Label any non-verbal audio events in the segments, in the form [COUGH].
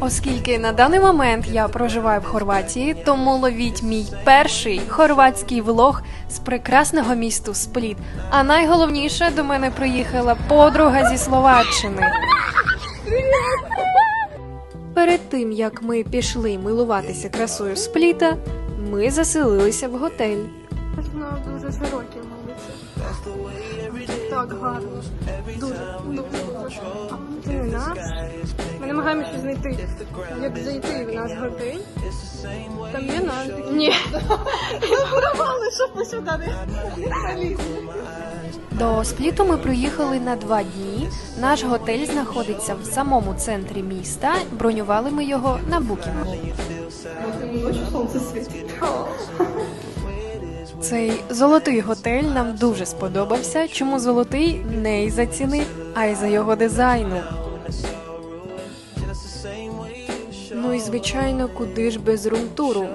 Оскільки на даний момент я проживаю в Хорватії, тому ловіть мій перший хорватський влог з прекрасного місту Спліт. А найголовніше до мене приїхала подруга зі Словаччини. Перед тим як ми пішли милуватися красою Спліта, ми заселилися в готель. Дуже широкі вулиці. Так гарно. Дуже, дуже. А Це не нас. Ми намагаємося знайти. Як зайти в наш готель. Там є нас. Ні. [LAUGHS] Порвали, щоб ми сюди не залізли. До Спліту ми приїхали на два дні. Наш готель знаходиться в самому центрі міста. Бронювали ми його на букінгу. Сонце світить. [LAUGHS] Цей золотий готель нам дуже сподобався. Чому золотий не й за ціни, а й за його дизайну. Ну і звичайно, куди ж без румтуру.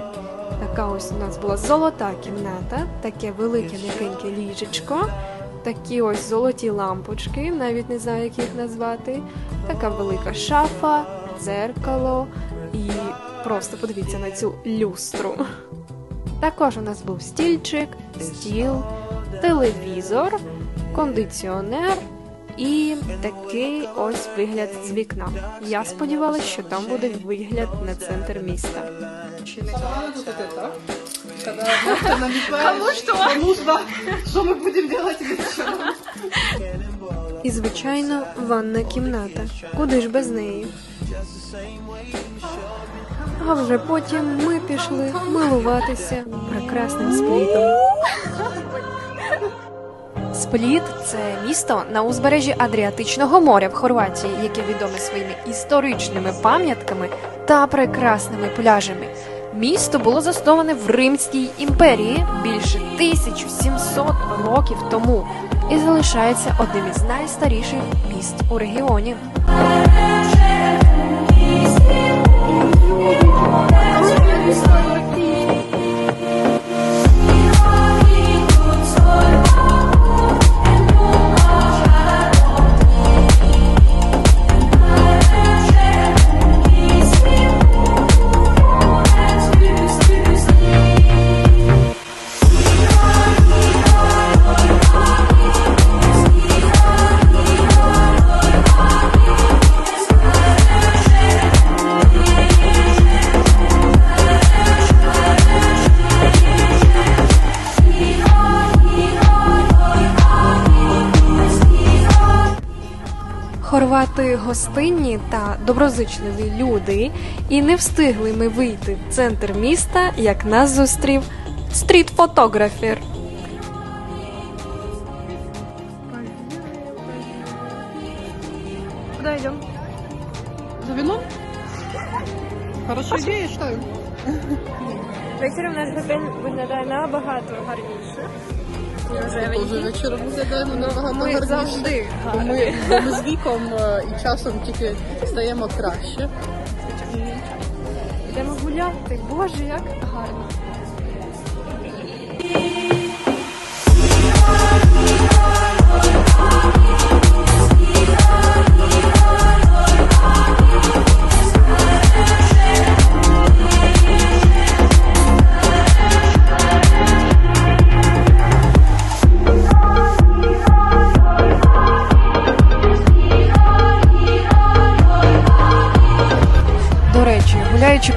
Така ось у нас була золота кімната, таке велике м'якеньке ліжечко, такі ось золоті лампочки, навіть не знаю, як їх назвати. Така велика шафа, дзеркало і просто подивіться на цю люстру. Також у нас був стільчик, стіл, телевізор, кондиціонер і такий ось вигляд з вікна. Я сподівалася, що там буде вигляд на центр міста. Кому що? Нужно. Що ми будемо робити вечором? І, звичайно, ванна кімната. Куди ж без неї? А вже потім ми пішли милуватися прекрасним сплітом. Спліт це місто на узбережжі Адріатичного моря в Хорватії, яке відоме своїми історичними пам'ятками та прекрасними пляжами. Місто було засноване в Римській імперії більше 1700 років тому і залишається одним із найстаріших міст у регіоні. Oh, oh, oh. Хорвати гостинні та доброзичливі люди, і не встигли ми вийти в центр міста, як нас зустрів стріт-фотографер. Куди йдемо? За вином? Хорошая идея, я считаю. Вечором наш готель виглядає набагато гарніше. Тоже вечором виглядаємо набагато Ми гарніше. завжди ми, ми з віком е, і часом тільки стаємо краще. Йдемо гуляти. Боже, як гарно.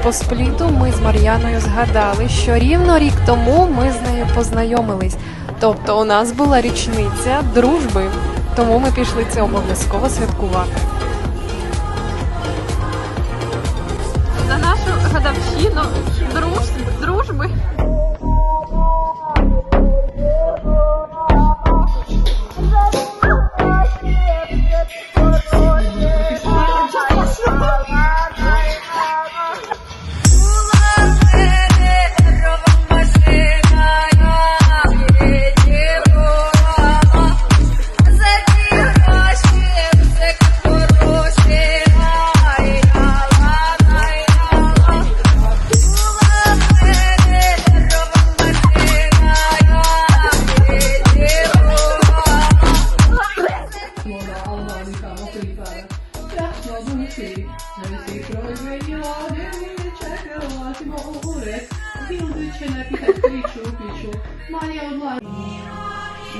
По ми з Мар'яною згадали, що рівно рік тому ми з нею познайомились. Тобто у нас була річниця дружби, тому ми пішли це обов'язково святкувати.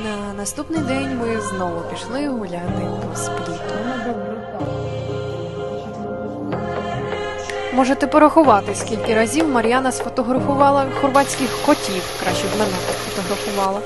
На наступний день ми знову пішли гуляти по спліту. Можете порахувати, скільки разів Мар'яна сфотографувала хорватських котів. Краще б мене фотографувала.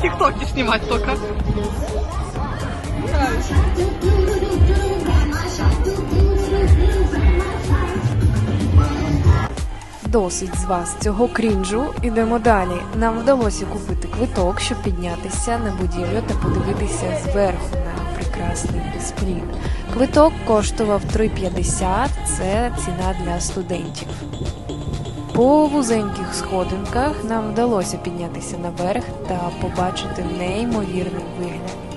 В ТикТоке снимать только. Досить з вас цього крінжу. Ідемо далі. Нам вдалося купити квиток, щоб піднятися на будівлю та подивитися зверху на прекрасний спліт. Квиток коштував 3,50, це ціна для студентів. По вузеньких сходинках нам вдалося піднятися наверх та побачити неймовірний вигляд.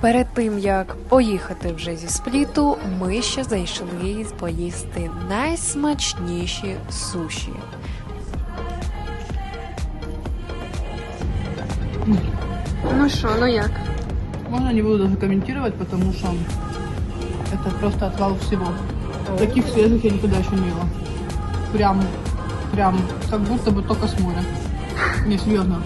Перед тим як поїхати вже зі спліту, ми ще зайшли поїсти найсмачніші суші. Ну що, ну як? Можно не буду даже комментировать, потому что это просто отвал всего. Таких свежих я никогда еще не ела. Прям, прям, как будто бы только с моря. Не, серьезно.